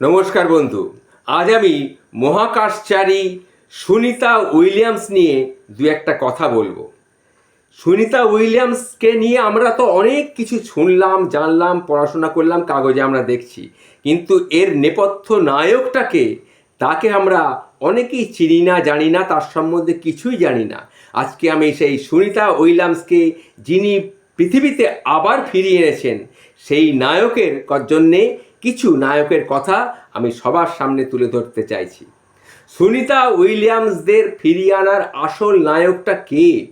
নমস্কার বন্ধু। আজ আমি মহাকাশচারী সুনিতা উইলিয়ামস নিয়ে দু একটা কথা বলব। সুনিতা উইলিয়ামসকে নিয়ে আমরা তো অনেক কিছু শুনলাম, জানলাম, পড়াশোনা করলাম, কাগজে আমরা দেখছি। কিন্তু এর নেপথ্য নায়কটাকে, তাকে আমরা অনেকেই চিনি না, জানি না, তার সম্বন্ধে কিছুই জানি না। আজকে আমি সেই সুনিতা উইলিয়ামসকে, যিনি পৃথিবীতে আবার ফিরিয়ে এনেছেন, সেই নায়কের জন্যে কিছু নায়কের কথা আমি সবার সামনে তুলে ধরতে চাইছি। সুনিতা উইলিয়ামসদের ফিরিয়ে আনার আসল নায়কটা কে?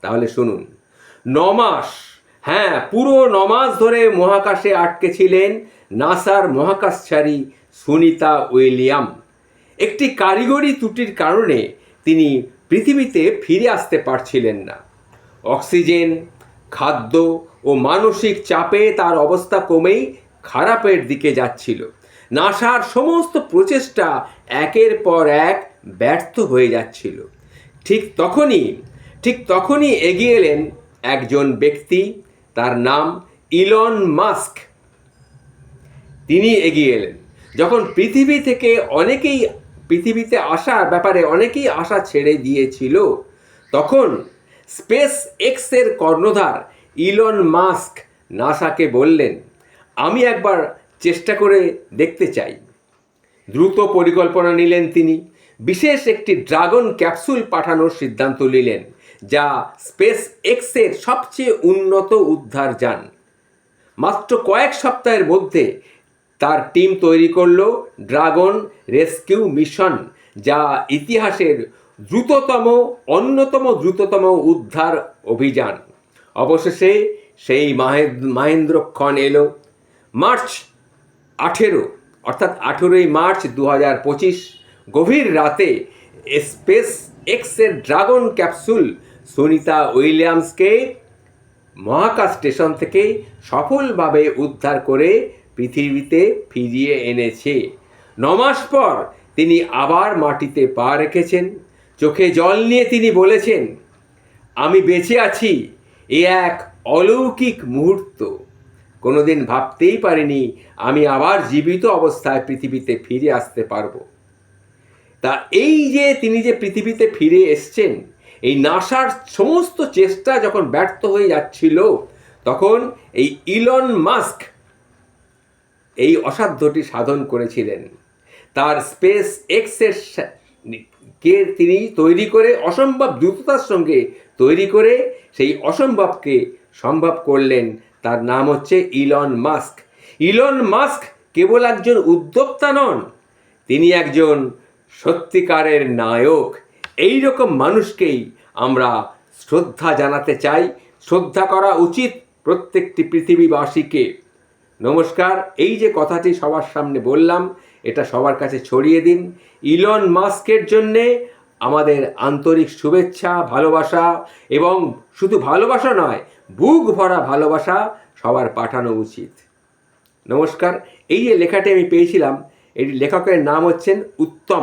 তাহলে শুনুন। নমাস। হ্যাঁ পুরো নমাস ধরে মহাকাশে আটকে ছিলেন নাসার মহাকাশচারী সুনিতা উইলিয়াম। একটি কারিগরি ত্রুটির কারণে তিনি পৃথিবীতে ফিরে আসতে পারছিলেন না। অক্সিজেন, খাদ্য ও মানসিক চাপে তার অবস্থা কমেই খারাপের দিকে যাচ্ছিল। নাসার সমস্ত প্রচেষ্টা একের পর এক ব্যর্থ হয়ে যাচ্ছিল। ঠিক তখনই ঠিক তখনই এগিয়ে এলেন একজন ব্যক্তি, তার নাম ইলন মাস্ক। তিনি এগিয়ে এলেন। যখন পৃথিবী থেকে অনেকেই, পৃথিবীতে আসার ব্যাপারে অনেকেই আশা ছেড়ে দিয়েছিল, তখন স্পেস এক্সের কর্ণধার ইলন মাস্ক নাসাকে বললেন আমি একবার চেষ্টা করে দেখতে চাই। দ্রুত পরিকল্পনা নিলেন তিনি। বিশেষ একটি ড্রাগন ক্যাপসুল পাঠানোর সিদ্ধান্ত নিলেন, যা স্পেস এক্সের সবচেয়ে উন্নত উদ্ধার যান। মাত্র কয়েক সপ্তাহের মধ্যে তার টিম তৈরি করল ড্রাগন রেস্কিউ মিশন, যা ইতিহাসের দ্রুততম, অন্যতম দ্রুততম উদ্ধার অভিযান। অবশেষে সেই মাহে- মাহেন্দ্রক্ষণ এলো। মার্চ আঠেরো, অর্থাৎ আঠেরোই মার্চ দু হাজার পঁচিশ, গভীর রাতে স্পেস এক্সের ড্রাগন ক্যাপসুল সুনিতা উইলিয়ামসকে মহাকাশ স্টেশন থেকে সফলভাবে উদ্ধার করে পৃথিবীতে ফিরিয়ে এনেছে। নমাস পর তিনি আবার মাটিতে পা রেখেছেন। চোখে জল নিয়ে তিনি বলেছেন, আমি বেঁচে আছি, এ এক অলৌকিক মুহূর্ত। কোনোদিন ভাবতেই পারিনি আমি আবার জীবিত অবস্থায় পৃথিবীতে ফিরে আসতে পারব। তা এই যে তিনি যে পৃথিবীতে ফিরে এসছেন, এই নাসার সমস্ত চেষ্টা যখন ব্যর্থ হয়ে যাচ্ছিল, তখন এই ইলন মাস্ক এই অসাধ্যটি সাধন করেছিলেন। তার স্পেস এক্সের কে তিনি তৈরি করে অসম্ভব দ্রুততার সঙ্গে তৈরি করে সেই অসম্ভবকে সম্ভব করলেন তার নাম হচ্ছে ইলন মাস্ক। ইলন মাস্ক কেবল একজন উদ্যোক্তা নন, তিনি একজন সত্যিকারের নায়ক। এই রকম মানুষকেই আমরা শ্রদ্ধা জানাতে চাই। শ্রদ্ধা করা উচিত প্রত্যেকটি পৃথিবীবাসীকে। নমস্কার, এই যে কথাটি সবার সামনে বললাম, এটা সবার কাছে ছড়িয়ে দিন। ইলন মাস্কের জন্যে আমাদের আন্তরিক শুভেচ্ছা, ভালোবাসা এবং শুধু ভালোবাসা নয় বুক ভরা ভালোবাসা সবার পাঠানো উচিত। নমস্কার, এই যে লেখাটি আমি পেয়েছিলাম এটি লেখকের নাম হচ্ছেন উত্তম।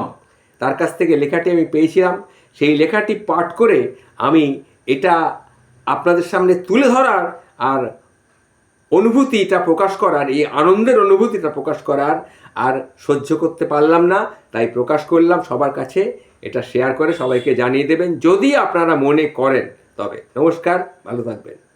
তার কাছ থেকে লেখাটি আমি পেয়েছিলাম, সেই লেখাটি পাঠ করে আমি এটা আপনাদের সামনে তুলে ধরার আর অনুভূতিটা প্রকাশ করার, এই আনন্দের অনুভূতিটা প্রকাশ করার আর সহ্য করতে পারলাম না, তাই প্রকাশ করলাম। সবার কাছে এটা শেয়ার করে সবাইকে জানিয়ে দেবেন। যদি আপনারা মনে করেন তবে। নমস্কার, ভালো থাকবেন।